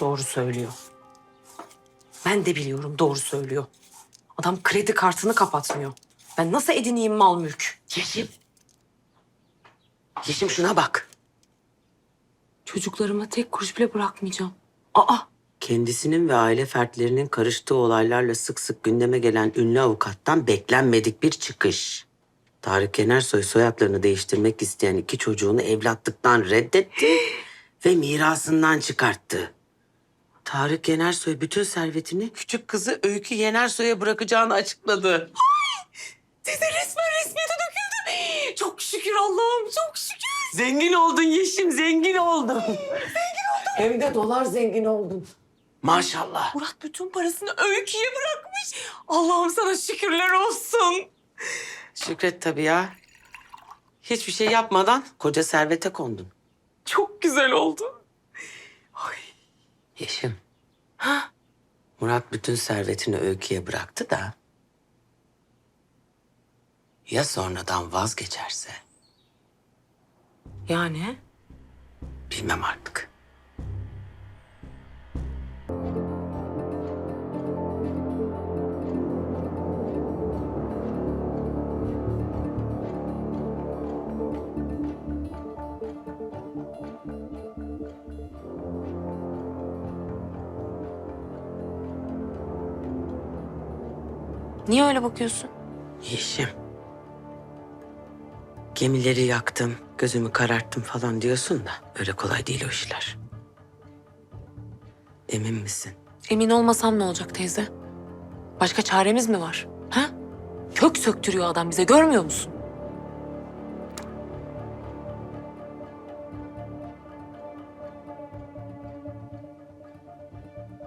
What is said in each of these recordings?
Doğru söylüyor. Ben de biliyorum doğru söylüyor. Adam kredi kartını kapatmıyor. Ben nasıl edineyim mal mülk? Yeşim. Yeşim şuna bak. Çocuklarıma tek kuruş bile bırakmayacağım. Aa, Kendisinin ve aile fertlerinin karıştığı olaylarla sık sık gündeme gelen ünlü avukattan beklenmedik bir çıkış. Tarık Yenersoy soyadlarını değiştirmek isteyen iki çocuğunu evlatlıktan reddetti ve mirasından çıkarttı. Tarık Yenersoy bütün servetini küçük kızı Öykü Yenersoy'a bırakacağını açıkladı. size resmen resmiyete döküldü. Çok şükür Allah'ım, çok şükür. Zengin oldun Yeşim, zengin oldun. Hem de dolar zengin oldun. Maşallah. Murat bütün parasını öyküye bırakmış. Allah'ım sana şükürler olsun. Şükret tabii ya. Hiçbir şey yapmadan koca servete kondun. Çok güzel oldu. Yeşim. Ha? Murat bütün servetini öyküye bıraktı da... Ya sonradan vazgeçerse? Yani? Bilmem artık. Niye öyle bakıyorsun? Yeşim. Gemileri yaktım, gözümü kararttım falan diyorsun da öyle kolay değil o işler. Emin misin? Emin olmasam ne olacak teyze? Başka çaremiz mi var? Ha? Kök söktürüyor adam bize görmüyor musun?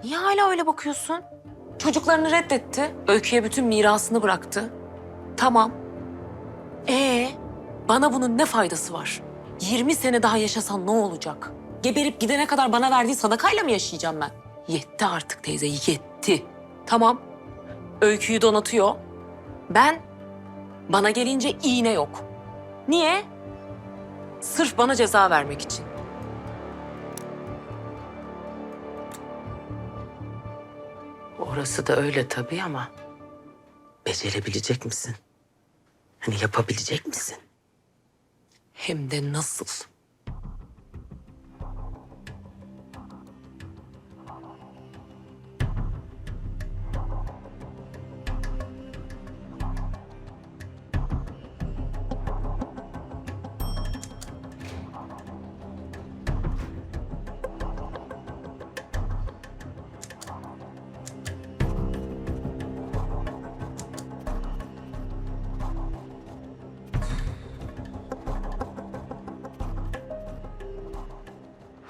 Niye hala öyle bakıyorsun? Çocuklarını reddetti. Öykü'ye bütün mirasını bıraktı. Tamam. Ee, bana bunun ne faydası var? 20 sene daha yaşasan ne olacak? Geberip gidene kadar bana verdiği sadakayla mı yaşayacağım ben? Yetti artık teyze, yetti. Tamam. Öyküyü donatıyor. Ben, bana gelince iğne yok. Niye? Sırf bana ceza vermek için. Orası da öyle tabii ama becerebilecek misin? Hani yapabilecek misin? Hem de nasıl?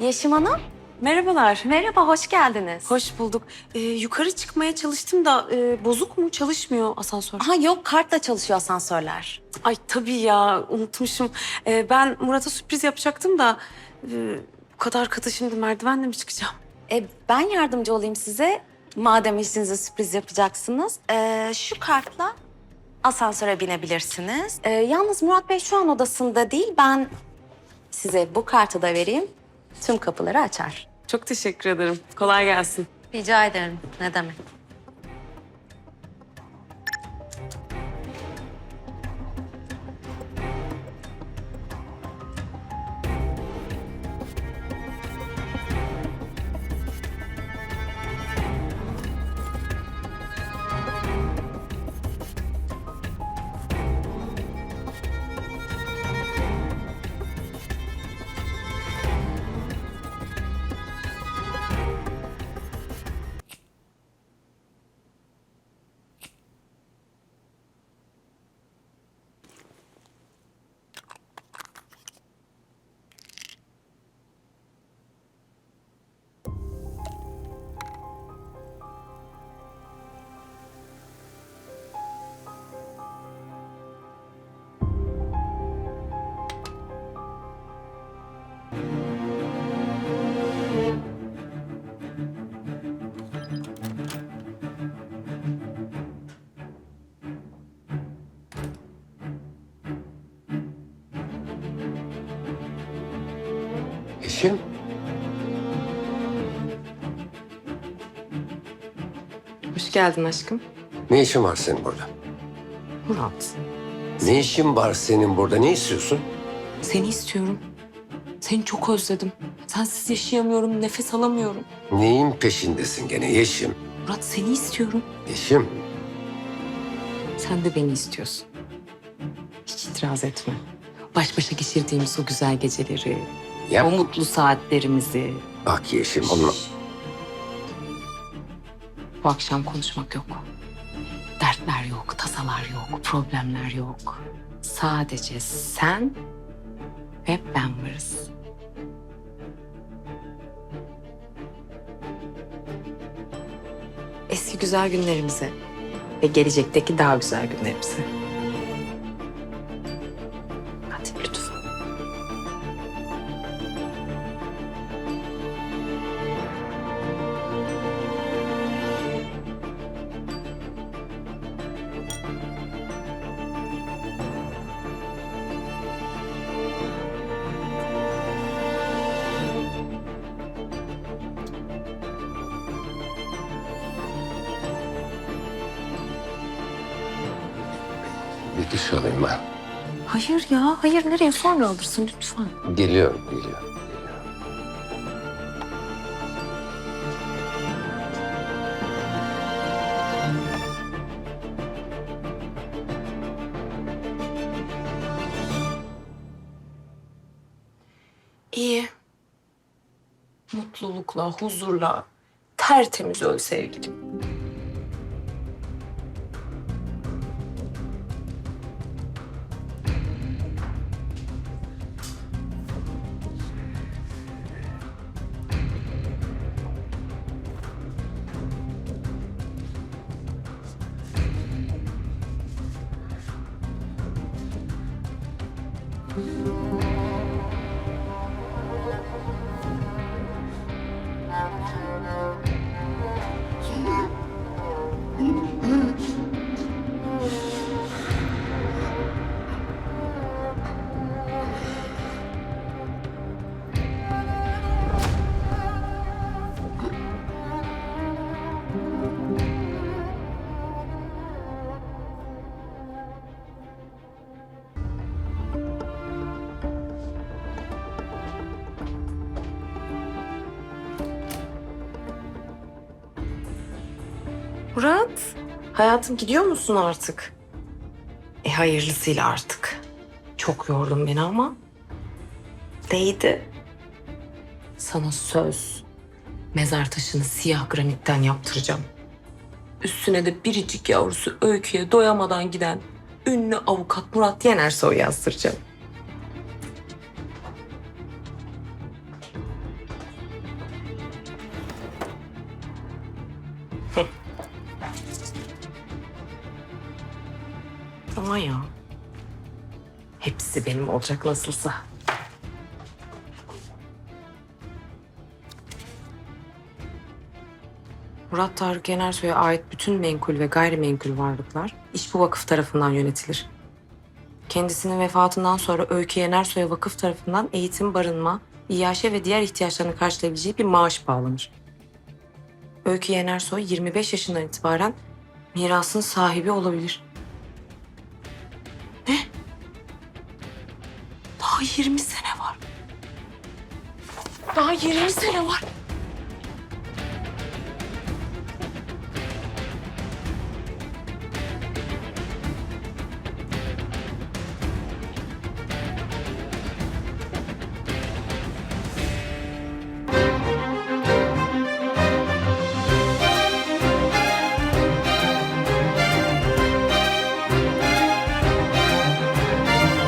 Yeşim Hanım, Merhabalar. merhaba, hoş geldiniz. Hoş bulduk. Ee, yukarı çıkmaya çalıştım da e, bozuk mu? Çalışmıyor asansör. Aha yok, kartla çalışıyor asansörler. Ay tabii ya unutmuşum. Ee, ben Murat'a sürpriz yapacaktım da e, bu kadar katı şimdi merdivenle mi çıkacağım? E, ben yardımcı olayım size. Madem eşinize sürpriz yapacaksınız. E, şu kartla asansöre binebilirsiniz. E, yalnız Murat Bey şu an odasında değil. Ben size bu kartı da vereyim. Tüm kapıları açar. Çok teşekkür ederim. Kolay gelsin. Rica ederim. Ne demek? Eşim. Hoş geldin aşkım. Ne işin var senin burada? Murat, Ne işin var senin burada? Ne istiyorsun? seni istiyorum. Seni çok özledim. Sensiz yaşayamıyorum, nefes alamıyorum. Neyin peşindesin gene Yeşim? Murat seni istiyorum. Yeşim, Sen de beni istiyorsun. Hiç itiraz etme. Baş başa geçirdiğimiz o güzel geceleri, yap. o mutlu saatlerimizi. Bak Yeşim, onu... Bu akşam konuşmak yok. Dertler yok, tasalar yok, problemler yok. Sadece sen ve ben varız. Eski güzel günlerimize ve gelecekteki daha güzel günlerimize. Duş alayım ben. Hayır ya, hayır nereye sonra alırsın lütfen. Geliyorum, geliyorum. İyi. Mutlulukla, huzurla, tertemiz öl sevgilim. Hayatım gidiyor musun artık? E hayırlısıyla artık. Çok yordun beni ama değdi. Sana söz. Mezar taşını siyah granitten yaptıracağım. Üstüne de biricik yavrusu öyküye doyamadan giden ünlü avukat Murat Yenersoy yazdıracağım. Ama ya. Hepsi benim olacak nasılsa. Murat Tarık Yenersoy'a ait bütün menkul ve gayrimenkul varlıklar İş Bu Vakıf tarafından yönetilir. Kendisinin vefatından sonra Öykü Yenersoy'a vakıf tarafından eğitim, barınma, İYŞ ve diğer ihtiyaçlarını karşılayabileceği bir maaş bağlanır. Öykü Yenersoy 25 yaşından itibaren mirasın sahibi olabilir. Daha 20 sene var. Daha 20 sene var.